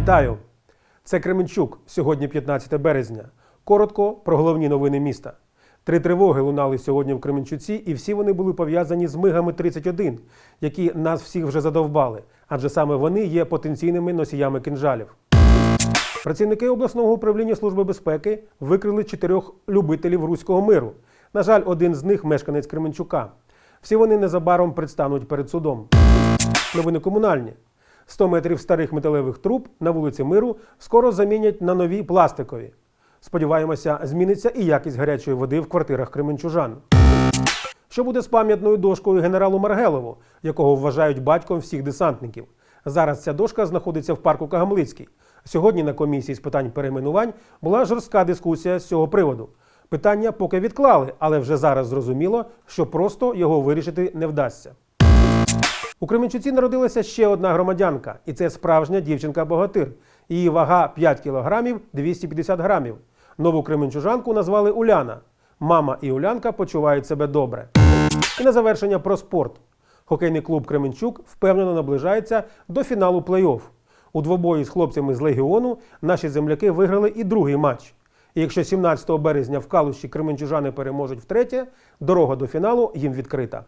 Вітаю! Це Кременчук. Сьогодні 15 березня. Коротко про головні новини міста. Три тривоги лунали сьогодні в Кременчуці, і всі вони були пов'язані з мигами 31, які нас всіх вже задовбали, адже саме вони є потенційними носіями кинжалів. Працівники обласного управління Служби безпеки викрили чотирьох любителів руського миру. На жаль, один з них мешканець Кременчука. Всі вони незабаром предстануть перед судом. Новини комунальні. 100 метрів старих металевих труб на вулиці Миру скоро замінять на нові пластикові. Сподіваємося, зміниться і якість гарячої води в квартирах кременчужан. Що буде з пам'ятною дошкою генералу Маргелову, якого вважають батьком всіх десантників? Зараз ця дошка знаходиться в парку Кагамлицький. Сьогодні на комісії з питань перейменувань була жорстка дискусія з цього приводу. Питання поки відклали, але вже зараз зрозуміло, що просто його вирішити не вдасться. У Кременчуці народилася ще одна громадянка, і це справжня дівчинка-богатир. Її вага 5 кілограмів 250 грамів. Нову кременчужанку назвали Уляна. Мама і Улянка почувають себе добре. І на завершення про спорт. Хокейний клуб Кременчук впевнено наближається до фіналу плей-офф. У двобої з хлопцями з Легіону наші земляки виграли і другий матч. І якщо 17 березня в Калущі кременчужани переможуть втретє, дорога до фіналу їм відкрита.